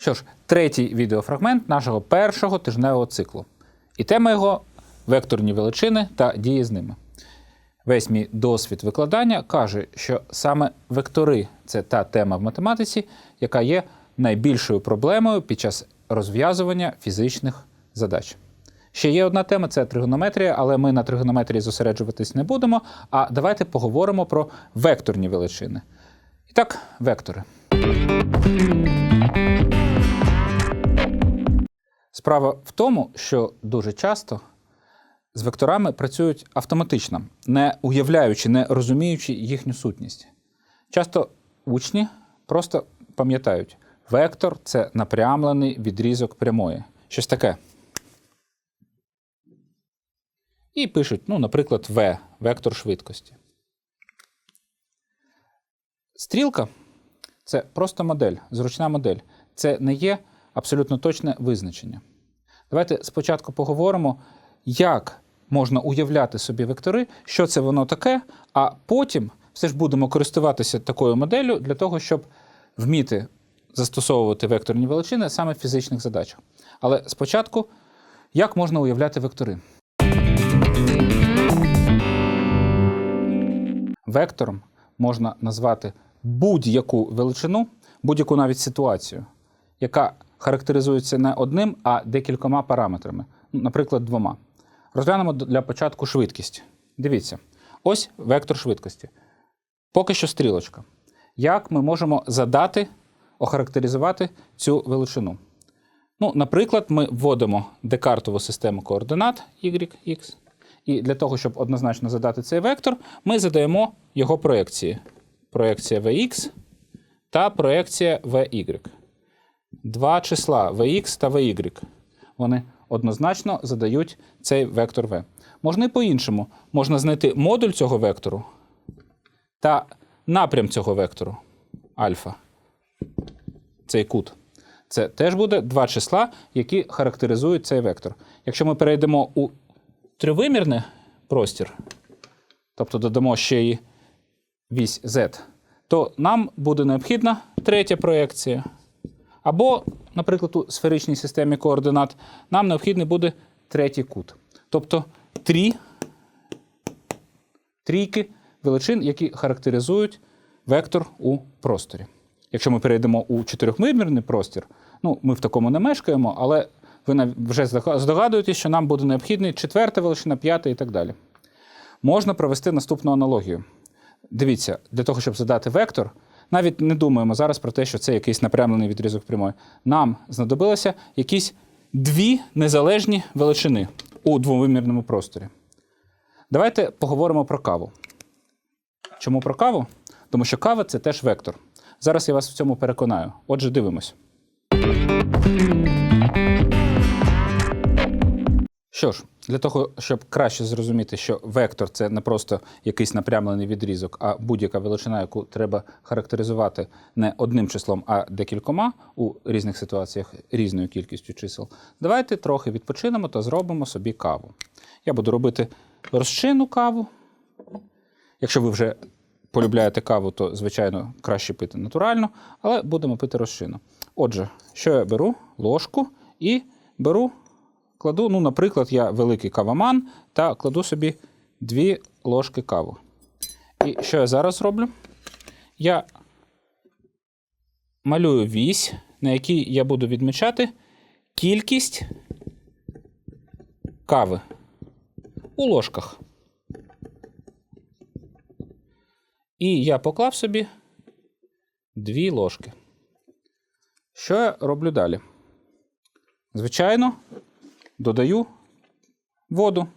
Що ж, третій відеофрагмент нашого першого тижневого циклу. І тема його векторні величини та дії з ними. Весь мій досвід викладання каже, що саме вектори це та тема в математиці, яка є найбільшою проблемою під час розв'язування фізичних задач. Ще є одна тема це тригонометрія, але ми на тригонометрії зосереджуватись не будемо. А давайте поговоримо про векторні величини. І так, вектори. Справа в тому, що дуже часто з векторами працюють автоматично, не уявляючи, не розуміючи їхню сутність. Часто учні просто пам'ятають, вектор це напрямлений відрізок прямої. Щось таке. І пишуть, ну, наприклад, V вектор швидкості. Стрілка це просто модель, зручна модель. Це не є абсолютно точне визначення. Давайте спочатку поговоримо, як можна уявляти собі вектори, що це воно таке, а потім все ж будемо користуватися такою моделлю для того, щоб вміти застосовувати векторні величини саме в фізичних задачах. Але спочатку, як можна уявляти вектори? Вектором можна назвати будь-яку величину, будь-яку навіть ситуацію, яка характеризується не одним, а декількома параметрами, ну, наприклад, двома. Розглянемо для початку швидкість. Дивіться, ось вектор швидкості. Поки що стрілочка. Як ми можемо задати, охарактеризувати цю величину? Ну, наприклад, ми вводимо декартову систему координат y, x, і для того, щоб однозначно задати цей вектор, ми задаємо його проекції. Проекція Vx та проекція Vy. Два числа Vx та Vy. Вони однозначно задають цей вектор v. Можна і по-іншому. Можна знайти модуль цього вектору та напрям цього вектору альфа. Цей кут. Це теж буде два числа, які характеризують цей вектор. Якщо ми перейдемо у тривимірний простір, тобто додамо ще й вісь z, то нам буде необхідна третя проекція. Або, наприклад, у сферичній системі координат нам необхідний буде третій кут. Тобто три трійки величин, які характеризують вектор у просторі. Якщо ми перейдемо у чотирьохмирний простір, ну, ми в такому не мешкаємо, але ви вже здогадуєтесь, що нам буде необхідний четверта величина, п'ята і так далі. Можна провести наступну аналогію. Дивіться, для того, щоб задати вектор, навіть не думаємо зараз про те, що це якийсь напрямлений відрізок прямої. Нам знадобилося якісь дві незалежні величини у двовимірному просторі. Давайте поговоримо про каву. Чому про каву? Тому що кава це теж вектор. Зараз я вас в цьому переконаю. Отже, дивимось. Що ж, для того, щоб краще зрозуміти, що вектор це не просто якийсь напрямлений відрізок, а будь-яка величина, яку треба характеризувати не одним числом, а декількома у різних ситуаціях різною кількістю чисел, давайте трохи відпочинемо та зробимо собі каву. Я буду робити розчинну каву. Якщо ви вже полюбляєте каву, то, звичайно, краще пити натурально, але будемо пити розчину. Отже, що я беру? Ложку і беру, кладу, ну, наприклад, я великий кавоман та кладу собі дві ложки каву. І що я зараз роблю? Я малюю вісь, на якій я буду відмічати кількість кави у ложках. І я поклав собі дві ложки. Що я роблю далі? Звичайно, додаю воду.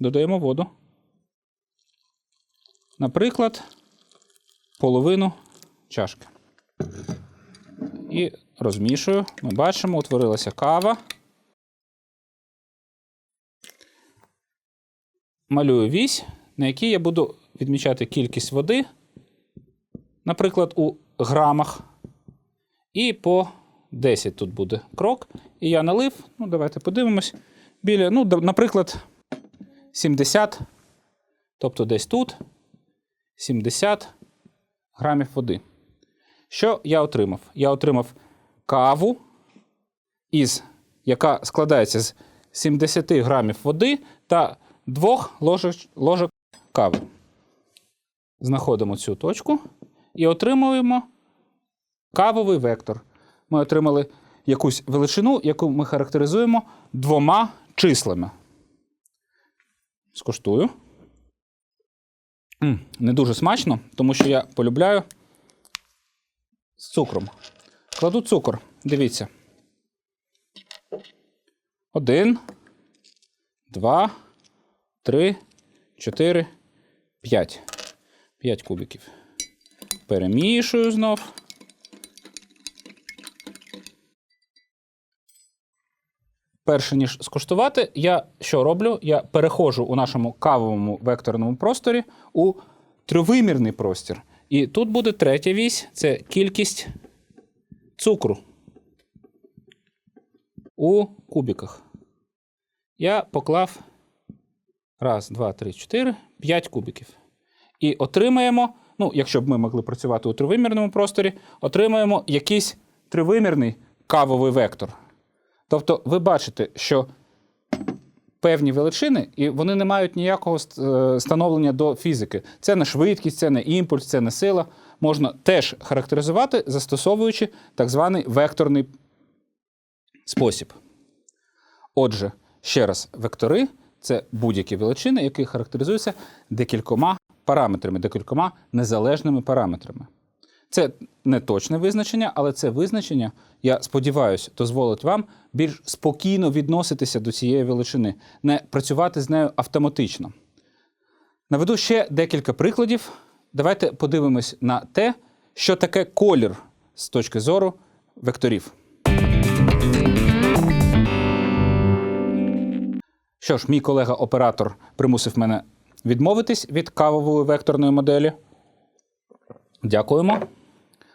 Додаємо воду. Наприклад, половину чашки. І розмішую. Ми бачимо, утворилася кава. Малюю вісь, на якій я буду відмічати кількість води, наприклад, у грамах. І по 10 тут буде крок. І я налив, ну, давайте подивимось. Біля, ну, наприклад, 70, тобто десь тут 70 грамів води. Що я отримав? Я отримав каву із, яка складається з 70 грамів води та 2 ложок, ложок кави. Знаходимо цю точку і отримуємо кавовий вектор. Ми отримали якусь величину, яку ми характеризуємо двома числами. Скуштую. Не дуже смачно, тому що я полюбляю з цукром. Кладу цукор. Дивіться. Один, два, три, чотири, п'ять. П'ять кубиків. Перемішую знов. Перше ніж скуштувати, я що роблю? Я переходжу у нашому кавовому векторному просторі у тривимірний простір. І тут буде третя вісь це кількість цукру у кубиках. Я поклав раз, два, три, чотири, п'ять кубиків. І отримаємо, ну, якщо б ми могли працювати у тривимірному просторі, отримаємо якийсь тривимірний кавовий вектор. Тобто, ви бачите, що певні величини, і вони не мають ніякого е, становлення до фізики. Це не швидкість, це не імпульс, це не сила. Можна теж характеризувати, застосовуючи так званий векторний спосіб. Отже, ще раз, вектори це будь-які величини, які характеризуються декількома параметрами, декількома незалежними параметрами. Це не точне визначення, але це визначення, я сподіваюся, дозволить вам більш спокійно відноситися до цієї величини, не працювати з нею автоматично. Наведу ще декілька прикладів. Давайте подивимось на те, що таке колір з точки зору векторів. Що ж, мій колега-оператор примусив мене відмовитись від кавової векторної моделі. Дякуємо.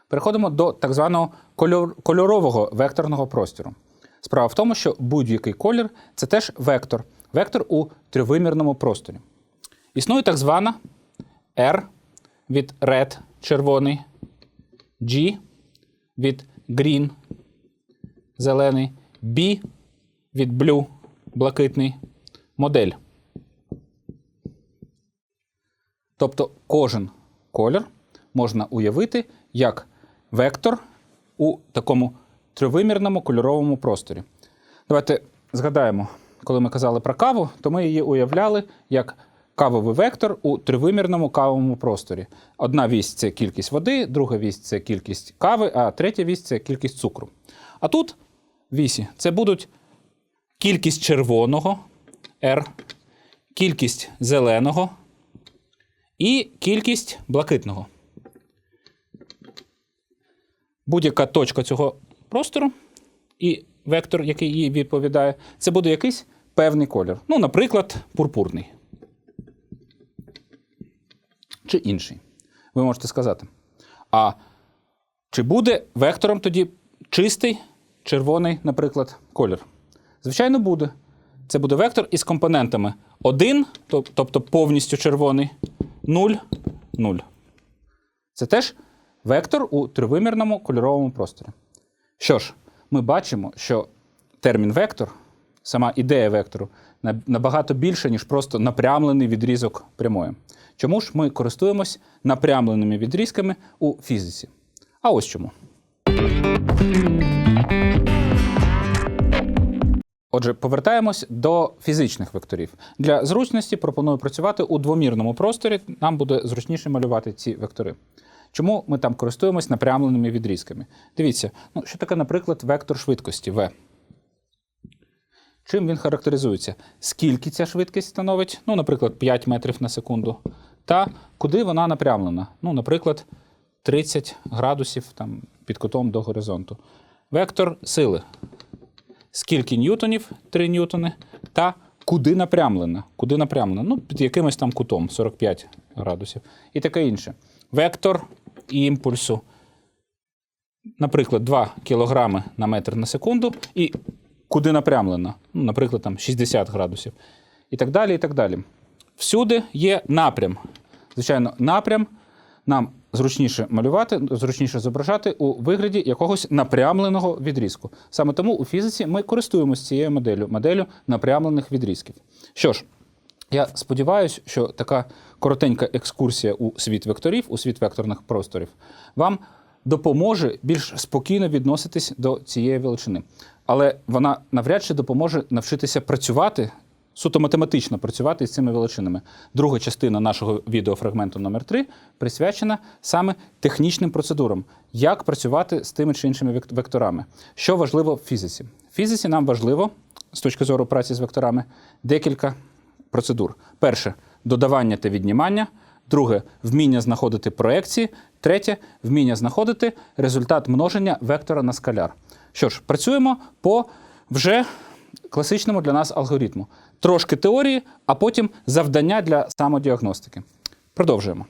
Переходимо до так званого кольор- кольорового векторного простору. Справа в тому, що будь-який колір це теж вектор, вектор у тривимірному просторі. Існує так звана R від red червоний, G від green зелений, B від blue блакитний модель. Тобто кожен колір можна уявити як вектор у такому тривимірному кольоровому просторі. Давайте згадаємо, коли ми казали про каву, то ми її уявляли як кавовий вектор у тривимірному кавовому просторі. Одна вісь це кількість води, друга вісь це кількість кави, а третя вісь це кількість цукру. А тут вісі це будуть кількість червоного R, кількість зеленого і кількість блакитного. Будь-яка точка цього простору і вектор, який їй відповідає, це буде якийсь певний колір. Ну, наприклад, пурпурний. Чи інший. Ви можете сказати. А чи буде вектором тоді чистий червоний, наприклад, колір? Звичайно, буде. Це буде вектор із компонентами 1, тобто повністю червоний, 0, 0. Це теж вектор у тривимірному кольоровому просторі. Що ж, ми бачимо, що термін вектор, сама ідея вектору, набагато більше, ніж просто напрямлений відрізок прямої. Чому ж ми користуємось напрямленими відрізками у фізиці? А ось чому. Отже, повертаємось до фізичних векторів. Для зручності пропоную працювати у двомірному просторі. Нам буде зручніше малювати ці вектори. Чому ми там користуємось напрямленими відрізками? Дивіться, ну, що таке, наприклад, вектор швидкості v. Чим він характеризується? Скільки ця швидкість становить? Ну, наприклад, 5 метрів на секунду. Та куди вона напрямлена? Ну, наприклад, 30 градусів там, під кутом до горизонту. Вектор сили. Скільки ньютонів? 3 ньютони. Та куди напрямлена? Куди напрямлена? Ну, під якимось там кутом 45 градусів. І таке інше. Вектор імпульсу. Наприклад, 2 кілограми на метр на секунду. І куди напрямлена? Ну, наприклад, там 60 градусів. І так далі, і так далі. Всюди є напрям. Звичайно, напрям нам зручніше малювати, зручніше зображати у вигляді якогось напрямленого відрізку. Саме тому у фізиці ми користуємося цією моделлю, моделлю напрямлених відрізків. Що ж, я сподіваюся, що така коротенька екскурсія у світ векторів, у світ векторних просторів, вам допоможе більш спокійно відноситись до цієї величини. Але вона навряд чи допоможе навчитися працювати, суто математично працювати з цими величинами. Друга частина нашого відеофрагменту номер 3 присвячена саме технічним процедурам, як працювати з тими чи іншими векторами. Що важливо в фізиці? В фізиці нам важливо, з точки зору праці з векторами, декілька процедур. Перше додавання та віднімання. Друге вміння знаходити проекції. Третє вміння знаходити результат множення вектора на скаляр. Що ж, працюємо по вже класичному для нас алгоритму. Трошки теорії, а потім завдання для самодіагностики. Продовжуємо.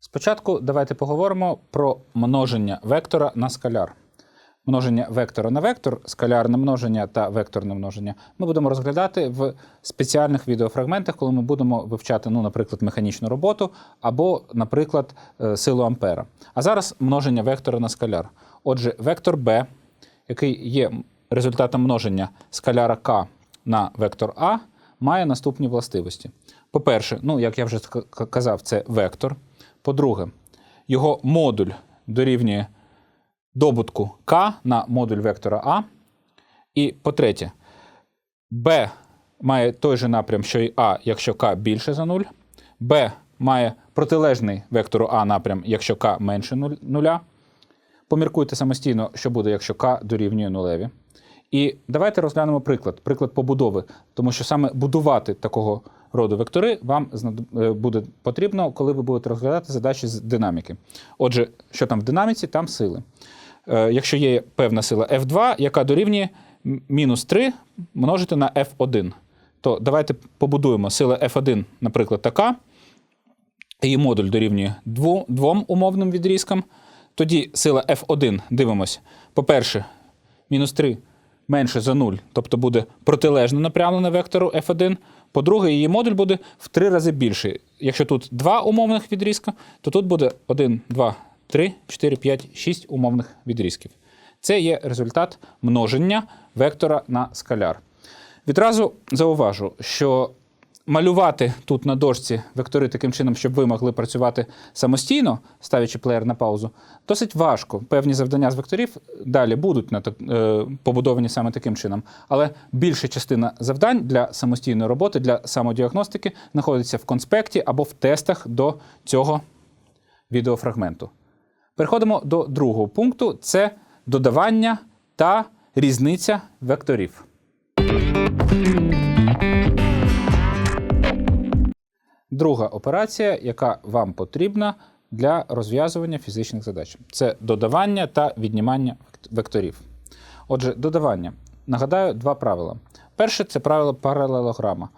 Спочатку давайте поговоримо про множення вектора на скаляр. Множення вектора на вектор, скалярне множення та векторне множення ми будемо розглядати в спеціальних відеофрагментах, коли ми будемо вивчати, ну, наприклад, механічну роботу або, наприклад, е, силу ампера. А зараз множення вектора на скаляр. Отже, вектор b, який є результатом множення скаляра k на вектор a, має наступні властивості. По-перше, ну, як я вже казав, це вектор. По-друге, його модуль дорівнює добутку k на модуль вектора А. І по-третє, B має той же напрям, що і А, якщо k більше за 0. B має протилежний вектору А напрям, якщо k менше нуль- нуля. Поміркуйте самостійно, що буде, якщо k дорівнює нулеві. І давайте розглянемо приклад, приклад побудови, тому що саме будувати такого роду вектори вам е, буде потрібно, коли ви будете розглядати задачі з динаміки. Отже, що там в динаміці, там сили. Е, Якщо є певна сила F2, яка дорівнює мінус 3 множити на F1, то давайте побудуємо сила F1, наприклад, така. Її модуль дорівнює двом умовним відрізкам. Тоді сила F1, дивимося. По-перше, мінус 3 менше за 0, тобто буде протилежно напрямлене вектору F1. По-друге, її модуль буде в три рази більший. Якщо тут два умовних відрізка, то тут буде 1, 2, 3, 4, 5, 6 умовних відрізків. Це є результат множення вектора на скаляр. Відразу зауважу, що малювати тут на дошці вектори таким чином, щоб ви могли працювати самостійно, ставлячи плеєр на паузу, досить важко. Певні завдання з векторів далі будуть на е, побудовані саме таким чином. Але більша частина завдань для самостійної роботи, для самодіагностики знаходиться в конспекті або в тестах до цього відеофрагменту. Переходимо до другого пункту: це додавання та різниця векторів. Друга операція, яка вам потрібна для розв'язування фізичних задач, це додавання та віднімання векторів. Отже, додавання. Нагадаю два правила. Перше це правило паралелограма.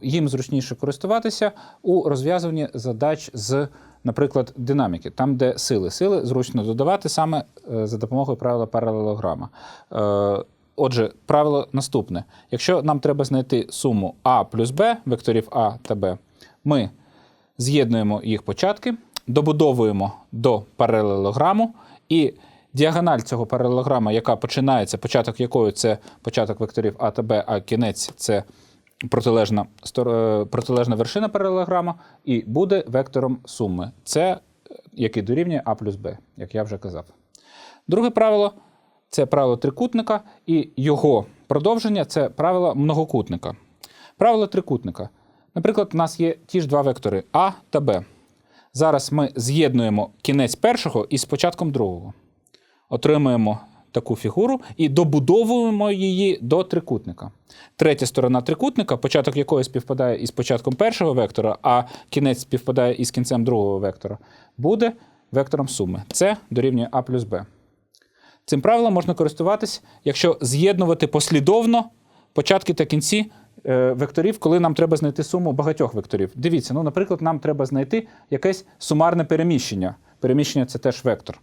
Їм зручніше користуватися у розв'язуванні задач з, наприклад, динаміки, там, де сили. Сили зручно додавати саме е, за допомогою правила паралелограма. Е, Отже, правило наступне: якщо нам треба знайти суму А плюс Б, векторів А та Б, ми з'єднуємо їх початки, добудовуємо до паралелограму, і діагональ цього паралелограма, яка починається, початок якої це початок векторів А та Б, а кінець це протилежна, е, протилежна вершина паралелограма, і буде вектором суми. Це е, який дорівнює А плюс Б, як я вже казав. Друге правило це правило трикутника, і його продовження це правило многокутника. Правило трикутника. Наприклад, у нас є ті ж два вектори А та Б. Зараз ми з'єднуємо кінець першого із початком другого. Отримуємо таку фігуру і добудовуємо її до трикутника. Третя сторона трикутника, початок якої співпадає із початком першого вектора, а кінець співпадає із кінцем другого вектора, буде вектором суми. Це дорівнює А плюс Б. Цим правилом можна користуватись, якщо з'єднувати послідовно початки та кінці е, векторів, коли нам треба знайти суму багатьох векторів. Дивіться, ну, наприклад, нам треба знайти якесь сумарне переміщення. Переміщення це теж вектор.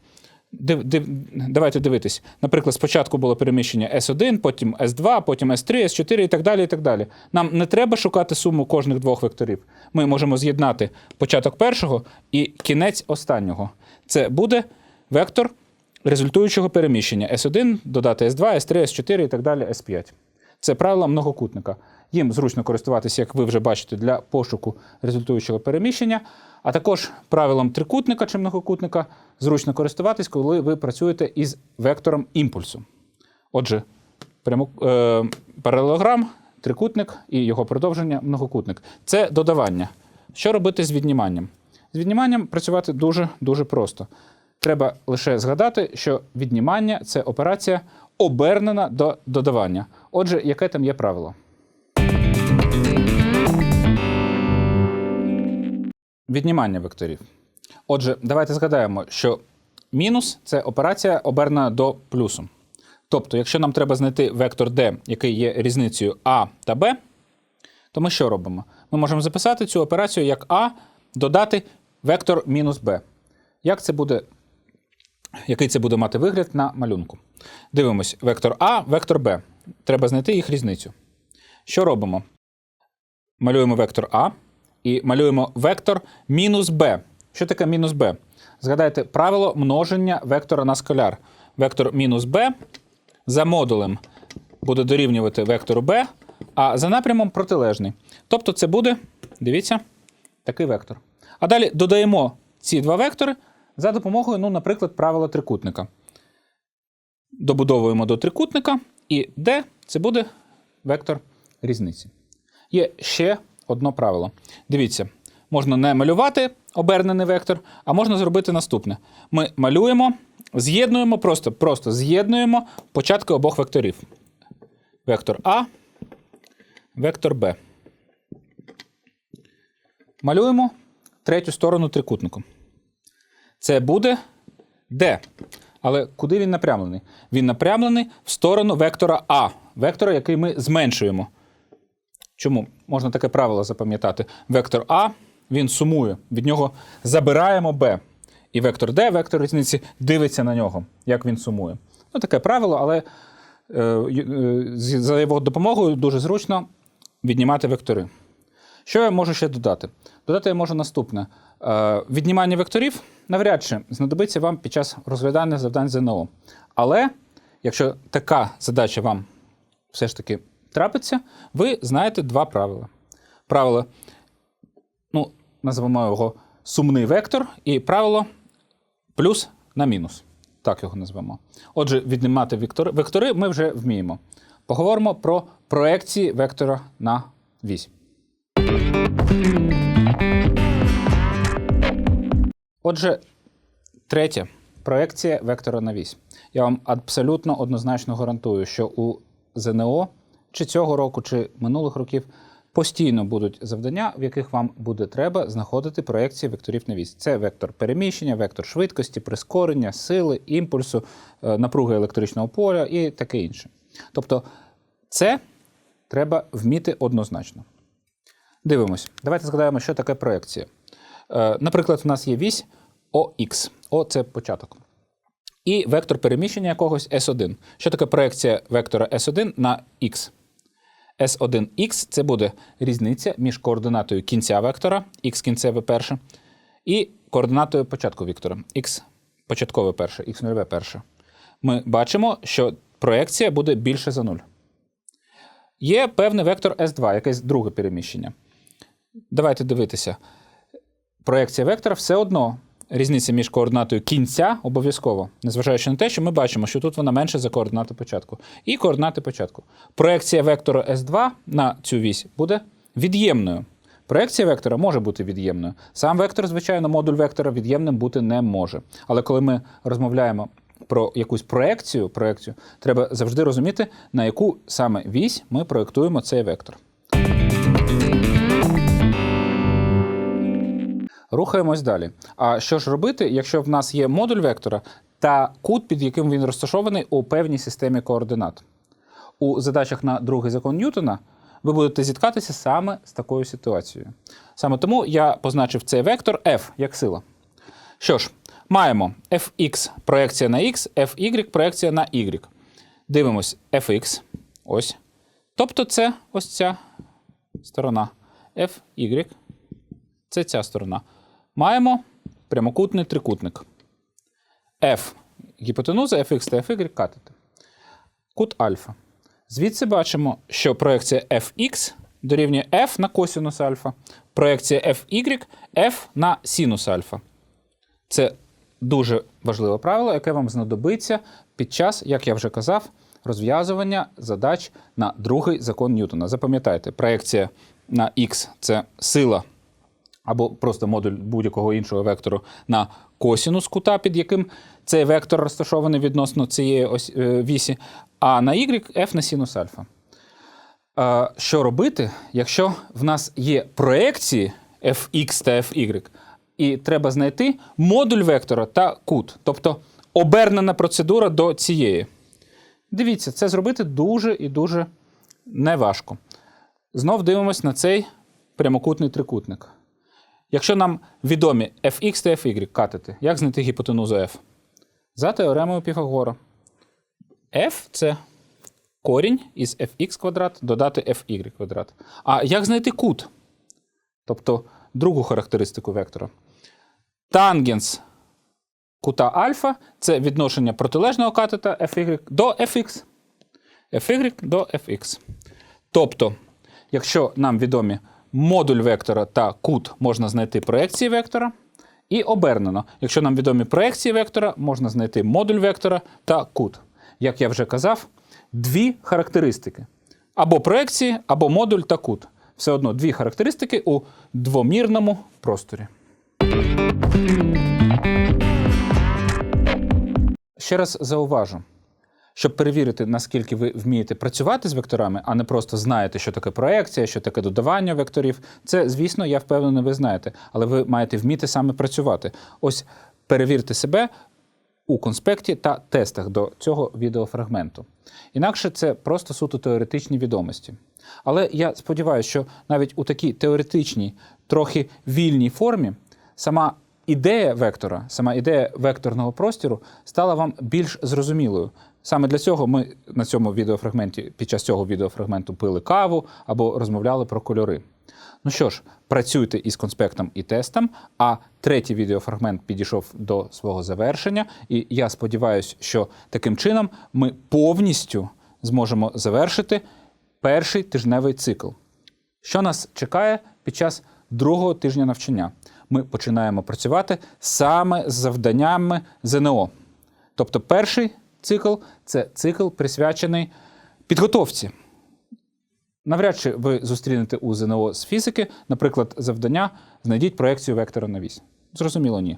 Див, див, давайте дивитись. Наприклад, спочатку було переміщення S1, потім S2, потім S3, S4 і так далі. і так далі. Нам не треба шукати суму кожних двох векторів. Ми можемо з'єднати початок першого і кінець останнього. Це буде вектор результуючого переміщення S1 додати S2, S3, S4 і так далі, S5. Це правила многокутника. Їм зручно користуватися, як ви вже бачите, для пошуку результуючого переміщення, а також правилом трикутника чи многокутника зручно користуватись, коли ви працюєте із вектором імпульсу. Отже, прямо, е, паралелограм, трикутник і його продовження многокутник. Це додавання. Що робити з відніманням? З відніманням працювати дуже-дуже просто. Треба лише згадати, що віднімання це операція обернена до додавання. Отже, яке там є правило? Віднімання векторів. Отже, давайте згадаємо, що мінус це операція обернена до плюсу. Тобто, якщо нам треба знайти вектор d, який є різницею а та b, то ми що робимо? Ми можемо записати цю операцію як а додати вектор мінус b. Як це буде, який це буде мати вигляд на малюнку? Дивимось, вектор А, вектор Б. Треба знайти їх різницю. Що робимо? Малюємо вектор А і малюємо вектор мінус b. Що таке мінус b? Згадайте правило множення вектора на скаляр. Вектор мінус b за модулем буде дорівнювати вектору b, а за напрямом протилежний. Тобто це буде, дивіться, такий вектор. А далі додаємо ці два вектори за допомогою, ну, наприклад, правила трикутника. Добудовуємо до трикутника, і d це буде вектор різниці. Є ще одно правило. Дивіться, можна не малювати обернений вектор, а можна зробити наступне. Ми малюємо, з'єднуємо, просто, просто з'єднуємо початки обох векторів. Вектор А, вектор Б. Малюємо третю сторону трикутнику. Це буде D. Але куди він напрямлений? Він напрямлений в сторону вектора А, вектора, який ми зменшуємо. Чому? Можна таке правило запам'ятати. Вектор А він сумує, від нього забираємо Б. І вектор D, вектор різниці, дивиться на нього, як він сумує. Ну, таке правило, але е, е, за його допомогою дуже зручно віднімати вектори. Що я можу ще додати? Додати я можу наступне. Е, віднімання векторів навряд чи знадобиться вам під час розглядання завдань ЗНО. Але якщо така задача вам все ж таки трапиться, ви знаєте два правила. Правило, ну, називаємо його сумний вектор, і правило плюс на мінус. Так його назвемо. Отже, віднімати вектори, ми вже вміємо. Поговоримо про проекції вектора на вісь. Отже, третє проекція вектора на вісь. Я вам абсолютно однозначно гарантую, що у ЗНО чи цього року, чи минулих років постійно будуть завдання, в яких вам буде треба знаходити проекції векторів на вісь. Це вектор переміщення, вектор швидкості, прискорення, сили, імпульсу, е, напруги електричного поля і таке інше. Тобто, це треба вміти однозначно. Дивимось. Давайте згадаємо, що таке проекція. Е, Наприклад, у нас є вісь ОХ. О це початок. І вектор переміщення якогось S1. Що таке проекція вектора S1 на X? S1X це буде різниця між координатою кінця вектора, X кінцеве перше, і координатою початку вектора, X початкове перше, X нульове перше. Ми бачимо, що проекція буде більше за 0. Є певний вектор S2, якесь друге переміщення. Давайте дивитися. Проекція вектора все одно різниця між координатою кінця обов'язково, незважаючи на те, що ми бачимо, що тут вона менше за координати початку. І координати початку. Проекція вектора S2 на цю вісь буде від'ємною. Проекція вектора може бути від'ємною. Сам вектор, звичайно, модуль вектора від'ємним бути не може. Але коли ми розмовляємо про якусь проекцію, проекцію, треба завжди розуміти, на яку саме вісь ми проєктуємо цей вектор. Рухаємось далі. А що ж робити, якщо в нас є модуль вектора та кут, під яким він розташований у певній системі координат? У задачах на другий закон Ньютона ви будете зіткатися саме з такою ситуацією. Саме тому я позначив цей вектор F як сила. Що ж, Маємо fx проекція на x, fy проекція на y. Дивимось fx. Ось. Тобто це ось ця сторона. fy. Це ця сторона. Маємо прямокутний трикутник. F гіпотенуза, fx та fy катети. Кут альфа. Звідси бачимо, що проекція fx дорівнює f на косінус альфа, проекція fy f на синус альфа. Це дуже важливе правило, яке вам знадобиться під час, як я вже казав, розв'язування задач на другий закон Ньютона. Запам'ятайте, проекція на x це сила або просто модуль будь-якого іншого вектору на косінус кута, під яким цей вектор розташований відносно цієї е, вісі, а на y f на синус альфа. Що робити, якщо в нас є проекції fx та fy, і треба знайти модуль вектора та кут, тобто обернена процедура до цієї. Дивіться, це зробити дуже і дуже неважко. Знов дивимось на цей прямокутний трикутник. Якщо нам відомі fx та fy катети, як знайти гіпотенузу f? За теоремою Піфагора. f це корінь із fx квадрат додати fy квадрат. А як знайти кут? Тобто другу характеристику вектора. Тангенс кута альфа це відношення протилежного катета fy до fx. fy до fx. Тобто, якщо нам відомі модуль вектора та кут, можна знайти проекції вектора. І обернено, якщо нам відомі проекції вектора, можна знайти модуль вектора та кут. Як я вже казав, дві характеристики: або проекції, або модуль та кут. Все одно дві характеристики у двомірному просторі. Ще раз зауважу, щоб перевірити, наскільки ви вмієте працювати з векторами, а не просто знаєте, що таке проекція, що таке додавання векторів. Це, звісно, я впевнений, ви знаєте, але ви маєте вміти саме працювати. Ось перевірте себе у конспекті та тестах до цього відеофрагменту. Інакше це просто суто теоретичні відомості. Але я сподіваюся, що навіть у такій теоретичній, трохи вільній формі сама ідея вектора, сама ідея векторного простору стала вам більш зрозумілою. Саме для цього ми на цьому відеофрагменті, під час цього відеофрагменту пили каву або розмовляли про кольори. Ну що ж, працюйте із конспектом і тестом, а третій відеофрагмент підійшов до свого завершення, і я сподіваюся, що таким чином ми повністю зможемо завершити перший тижневий цикл. Що нас чекає під час другого тижня навчання? Ми починаємо працювати саме з завданнями ЗНО. Тобто, перший цикл це цикл присвячений підготовці. Навряд чи ви зустрінете у ЗНО з фізики, наприклад, завдання знайдіть проекцію вектора на вісь. Зрозуміло, ні.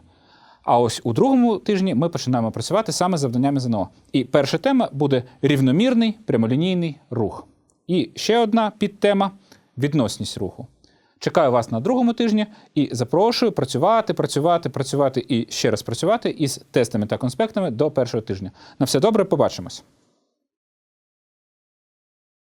А ось у другому тижні ми починаємо працювати саме з завданнями ЗНО. І перша тема буде рівномірний прямолінійний рух. І ще одна підтема відносність руху. Чекаю вас на другому тижні і запрошую працювати, працювати, працювати і ще раз працювати із тестами та конспектами до першого тижня. На все добре, побачимось.